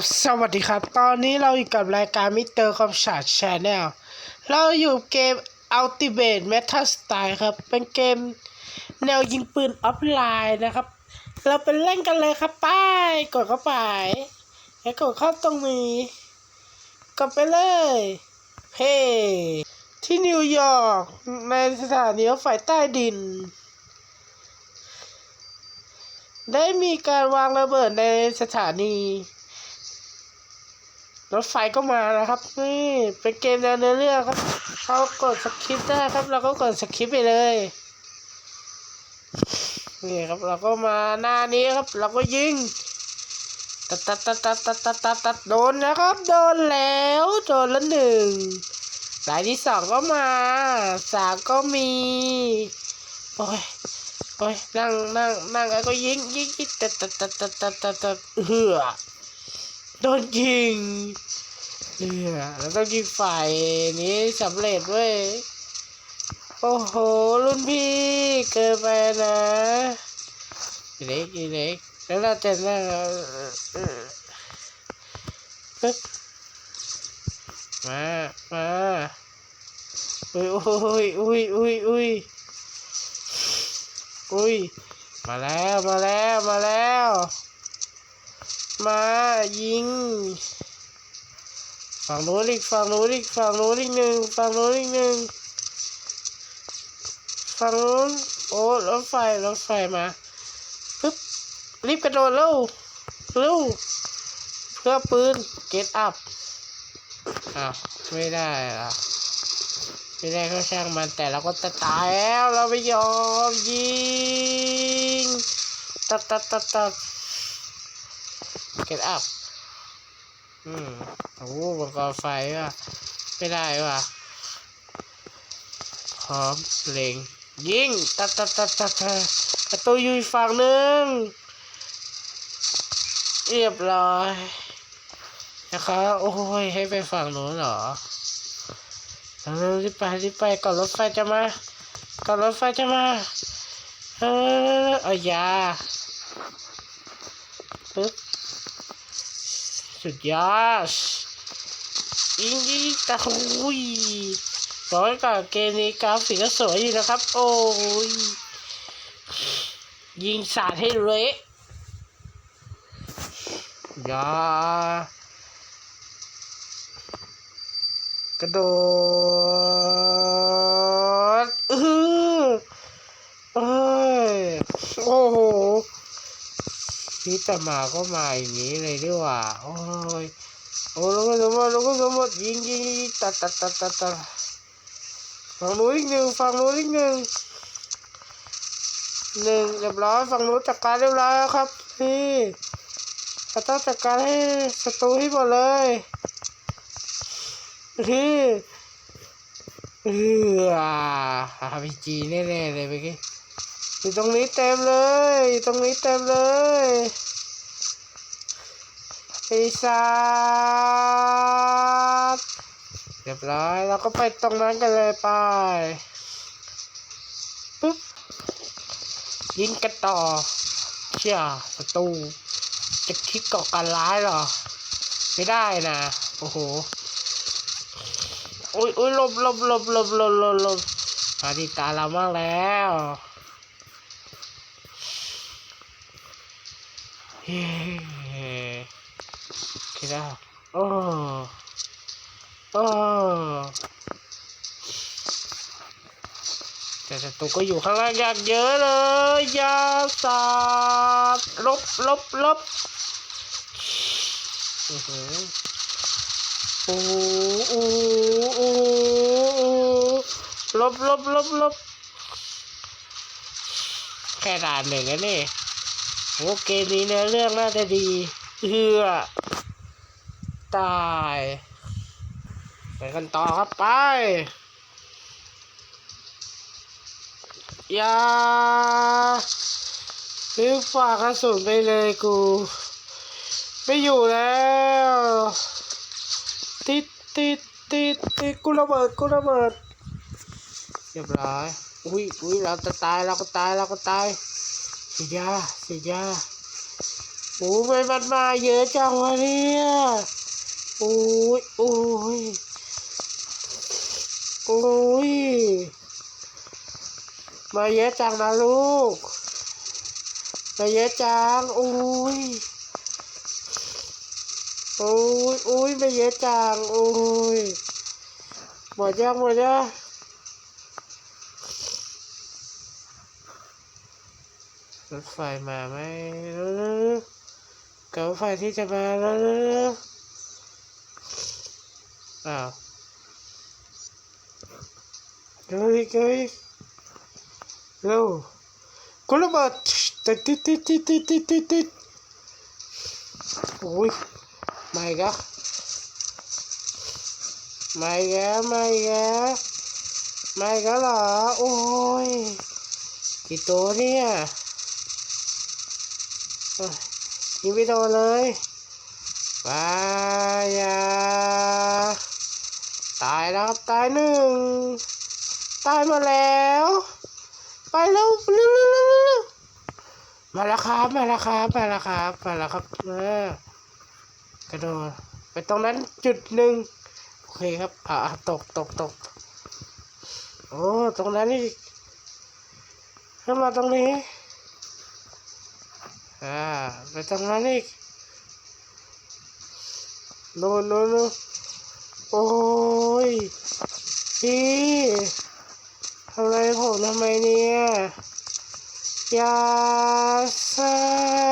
บสวัสดีครับ ตอนนี้เราอยู่กับรายการมิเตอร์คอมชาร์ดชาแนลเราอยู่เกม Ultimate Meta Style ครับ เป็นเกมแนวยิงปืนออฟไลน์นะครับ เราไปเล่นกันเลยครับไป้ายกดเข้าไปแล้วกดเข้าตรงนี้กดไปเลยเพ่ที่นิวยอร์กในสถานีรถไฟใต้ดิน ได้มีการวางระเบิดในสถานี รถไฟก็มานะครับนี่เป็นเกมแนวเนื้อเรื่องครับเขากดสคริปต์ได้ครับ เราก็กดสคริปต์ไปเลยนี่ครับ เราก็มาหน้านี้ครับ เราก็ยิงตัดตัดตัดตัดตัดตัดตัดตัดโดนนะครับ โดนแล้วโดนละหนึ่งสายที่สองก็มาสามก็มีโอ้ยโอ้ยนั่งนั่งนั่งแล้วก็ยิงยิงยิงตัดตัดตัดตัดตัดตัดตัดเหือ โดนยิงเหือแล้วต้องยิงฝ่ายนี้สำเร็จเว้ย โอ้โห รุ่นพี่เกินไปนะอีเล็กอีเล็กแล้วเราจะนั่งปึ๊บมามาอุ้ยอุ้ยอุ้ยอุ้ยอุ้ยอุ้ยมาแล้ว มาแล้ว มาแล้ว มายิง ฝั่งโน้นอีกฝั่งโน้นอีกฝั่งโน้นอีกหนึ่งฝั่งโน้นอีกหนึ่งฝั่งโน้นโอ้รถไฟรถไฟมาปึ๊บรีบกระโดดเร็วเร็วเพื่อปืน get up อ้าวไม่ได้เหรอไม่ได้ก็ช่างมันแต่เราก็จะตายแล้วเราไม่ยอมยิงตัดตัดตัดตัด get up อืมโอ้โหมังกรไฟว่ะไม่ได้ว่ะ พร้อมเล็ง ยิงตัดตัดตัดตัดตัดประตูอยู่ฝั่งหนึ่ง เรียบร้อยนะครับโอ้ย ให้ไปฝั่งโน้นเหรอเร็วรีบไปรีบไปก่อนรถไฟจะมา ก่อนรถไฟจะมา เออเอายาปึ๊บ สุดยอดอิงยิงตะคุยร้อยกับเกมนี้กราฟิกก็สวยอยู่นะครับ โอ้ยยิงสาดให้เละยากระโดดเออเอ้ย โอ้โห นี่แต่มาก็มาอย่างนี้เลยดีกว่า โอ้ยโอ้ลูกสมบัติลูกสมบัติยิงยิงยิงตัดตัดตัดตัดตัดฝั่งนู้นอีกหนึ่งฝั่งนู้นอีกหนึ่งหนึ่งเรียบร้อยฝั่งนู้นจัดการเรียบร้อยแล้วครับพี่เราต้องจัดการให้ศัตรูให้หมดเลยคือเอออาพีจีแน่ๆเลยเมื่อกี้ อยู่ตรงนี้เต็มเลยอยู่ตรงนี้เต็มเลยไอ้สัตว์เรียบร้อยเราก็ไปตรงนั้นกันเลยไปปุ๊บยิงกันต่อเชี่ยประตูจะคิดก่อการร้ายเหรอ ไม่ได้นะ โอ้โหโอ้ยโอ้ยหลบหลบหลบหลบหลบหลบหลบมาที่ตาเรามากแล้ว คิดแล้วโอ้โอ้แต่ศัตรูก็อยู่ข้างล่างอย่างเยอะเลยยาสาดลบลบลบอือหือโอ้โหโอ้โอ้ลบลบลบลบแค่ด่านหนึ่งนะนี่ โอเกมนี้เนื้อเรื่องน่าจะดีเฮือตายไปกันต่อครับไปอย่ารีบฝากกระสุนไปเลยกู ไม่อยู่แล้ว ติดติดติดติดกูระเบิดกูระเบิดเรียบร้อยอุ้ยอุ้ยเราจะตายเราก็ตายเราก็ตาย สียาเสียยาโอ้ยมันมาเยอะจังวะเนี่ยโอ้ยโอ้ยโอ้ยมาเยอะจังนะลูกมาเยอะจังโอ้ยโอ้ยโอ้ยมาเยอะจังโอ้ยหมดยังหมดยัง รถไฟมาไหมเร็วๆๆกับรถไฟที่จะมาแล้วอ้าวเฮ้ยเฮ้ยเร็วกุระเบิดติดติดติดติดติดติดติดติดโอ้ยมาอีกแล้วมาอีกแล้วมาอีกแล้วมาอีกแล้วเหรอโอ้ยกี่ตัวเนี่ย ยิงไม่โดนเลยไปยาตายแล้วครับตายหนึ่ง ตายมาแล้ว ไปแล้วเร็วเร็วเร็วเร็วมาแล้วครับ มาแล้วครับ มาแล้วครับ มาแล้วครับเออกระโดดไปตรงนั้นจุดหนึ่งโอเคครับอ่าตกตกตกโอ้ตรงนั้นอีกขึ้นมาตรงนี้ อ่าไปทางนั้นอีกโน่นโน่นโอ้ยพี่ทำไรผมทำไมเนี่ยอย่าสา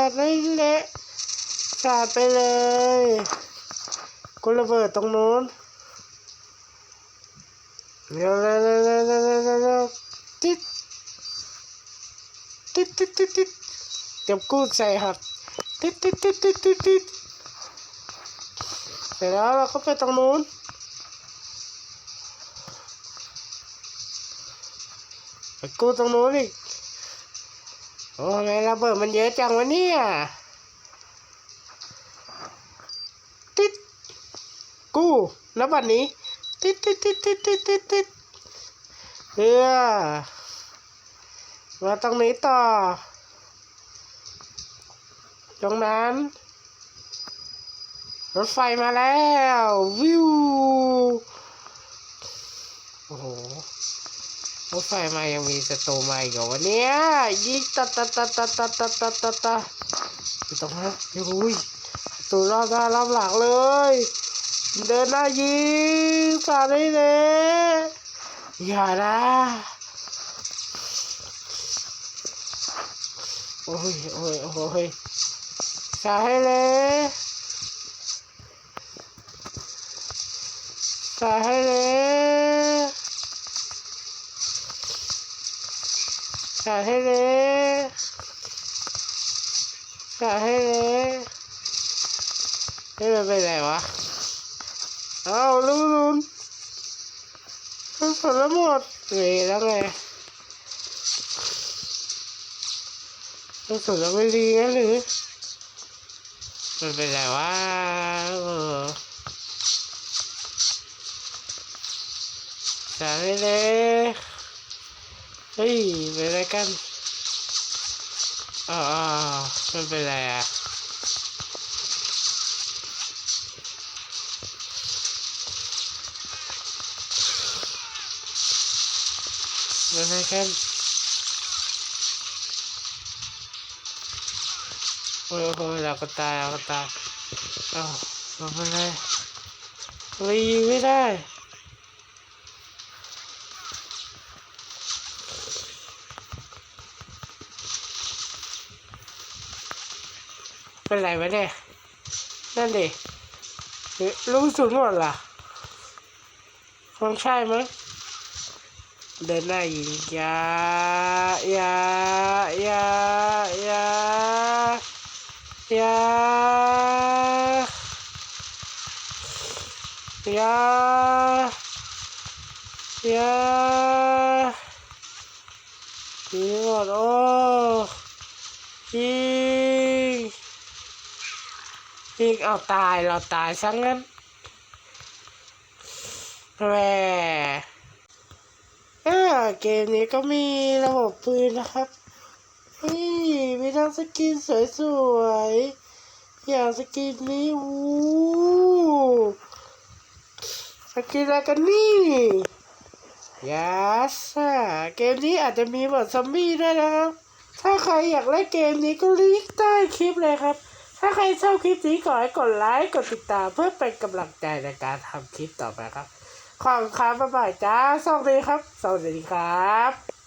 ดเละสาดไปเลยกูระเบิดตรงโน้นเร็วๆๆๆๆๆร็ติดติดติดติดติด เตรียมกู้ใส่หัดติดติดติดติดติดติดเสร็จแล้วเราก็ไปตรงนู้นไปกู้ตรงนู้นอีกโอ้ทำไมระเบิดมันเยอะจังวะเนี่ยติดกู้แล้วบัดนี้ ติดติดติดติดติดติดติดเพื่อมาตรงนี้ต่อ ตรงนั้น รถไฟมาแล้ว วิว โอ้โห รถไฟมายังมีสตูมาอีกเหรอวะเนี่ยยิงตัดตัดตัดตัดตัดตัดตัดตัดตัดอยู่ตรงนั้นอุ้ยสตูรอบหน้ารอบหลังเลย เดินหน้ายิงสาดได้เลยอย่านะโอ้ยโอ้ยโอ้ย Sahele. Sahele. Sahele. Sahele. Thế là bên này mà. Đâu, luôn luôn. Không phải là một. Nghỉ lắm này. รู้สึกเราไม่ดีหรือ มันเป็นไรวะสาดให้เลยเฮ้ยเป็นอะไรกันอ๋อมันเป็นไรอะเป็นอะไรกัน โอ้ยโอ้ยเราก็ตายเราก็ตายเอ้าเราเป็นไรเรายิงไม่ได้เป็นไรวะเนี่ยนั่นดิลูกสุนหมดล่ะคงใช่มั้งเดินหน้ายิงยายาอยาอยาอยาอ ยาอยายิงหมดโอ้ยิงยิงเอาตายเราตายซะงั้นแหวเกมนี้ก็มีระบบปืนนะครับนี่มีทั้งสกินสวยๆ อย่างสกินนี้ กินอะไรกันนี่ยาส่าเกมนี้อาจจะมีบทซอมบี้ด้วยนะครับ ถ้าใครอยากเล่นเกมนี้ก็ลิงก์ใต้คลิปเลยครับ ถ้าใครชอบคลิปนี้ขอให้กดไลค์กดติดตามเพื่อเป็นกำลังใจในการทำคลิปต่อไปครับ ขอบคุณครับบ๊ายบายจ้าสวัสดีครับ สวัสดีครับ